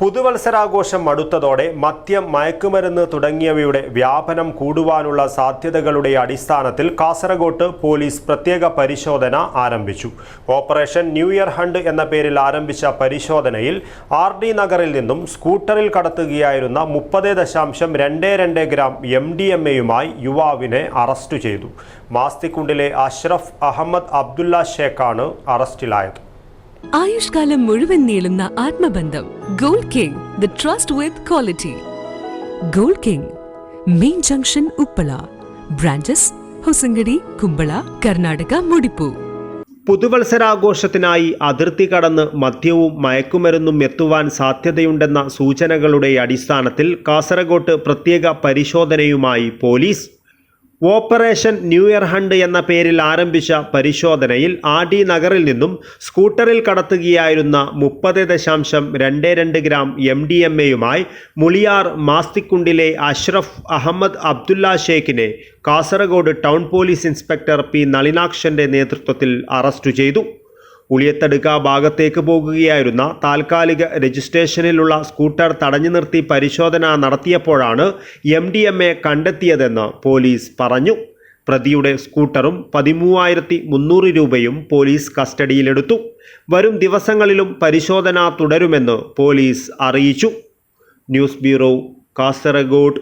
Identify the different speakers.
Speaker 1: പുതുവത്സരാഘോഷം അടുത്തതോടെ മദ്യം മയക്കുമരുന്ന് തുടങ്ങിയവയുടെ വ്യാപനം കൂടുവാനുള്ള സാധ്യതകളുടെ അടിസ്ഥാനത്തിൽ കാസർഗോട്ട് പോലീസ് പ്രത്യേക പരിശോധന ആരംഭിച്ചു. ഓപ്പറേഷൻ ന്യൂ ഇയർ ഹണ്ട് എന്ന പേരിൽ ആരംഭിച്ച പരിശോധനയിൽ ആർ ഡി നഗറിൽ നിന്നും സ്കൂട്ടറിൽ കടത്തുകയായിരുന്ന മുപ്പത് ദശാംശം രണ്ട് രണ്ട് ഗ്രാം എം ഡി എം എയുമായി യുവാവിനെ അറസ്റ്റ് ചെയ്തു. മാസ്തിക്കുണ്ടിലെ അഷ്റഫ് അഹമ്മദ് അബ്ദുള്ള ഷേഖാണ് അറസ്റ്റിലായത്.
Speaker 2: ആയുഷ്കാലം മുഴുവൻ നീളുന്ന ആത്മബന്ധം gold king the trust with quality gold king main junction Uppala branches Hosangadi Kumbla Karnataka മുടിപ്പു.
Speaker 1: പുതുവത്സരാഘോഷത്തിനായി അതിർത്തി കടന്ന് മദ്യവും മയക്കുമരുന്നും എത്തുവാൻ സാധ്യതയുണ്ടെന്ന സൂചനകളുടെ അടിസ്ഥാനത്തിൽ കാസർഗോട്ട് പ്രത്യേക പരിശോധനയുമായി police operation new year hunt എന്ന പേരിൽ ആരംഭിച്ച പരിശോധനയിൽ ഡി നഗറിൽ നിന്നും സ്കൂട്ടറിൽ കടത്തുകയായിരുന്ന മുപ്പത് ദശാംശം രണ്ട് രണ്ട് ഗ്രാം എം ഡി എം എയുമായി മുളിയാർ മാസ്തിക്കുണ്ടിലെ Ashraf Ahmed Abdulla ഷേഖിനെ Kasaragod town police inspector P നളിനാക്ഷന്റെ നേതൃത്വത്തിൽ അറസ്റ്റ് ചെയ്തു. ഉളിയത്തടുക്ക ഭാഗത്തേക്ക് പോകുകയായിരുന്ന താൽക്കാലിക രജിസ്ട്രേഷനിലുള്ള സ്കൂട്ടർ തടഞ്ഞു നിർത്തി പരിശോധന നടത്തിയപ്പോഴാണ് എം ഡി എം എ കണ്ടെത്തിയതെന്ന് പോലീസ് പറഞ്ഞു. പ്രതിയുടെ സ്കൂട്ടറും പതിമൂവായിരത്തി മുന്നൂറ് രൂപയും പോലീസ് കസ്റ്റഡിയിലെടുത്തു. വരും ദിവസങ്ങളിലും പരിശോധന തുടരുമെന്ന് പോലീസ് അറിയിച്ചു. News bureau Kasaragod.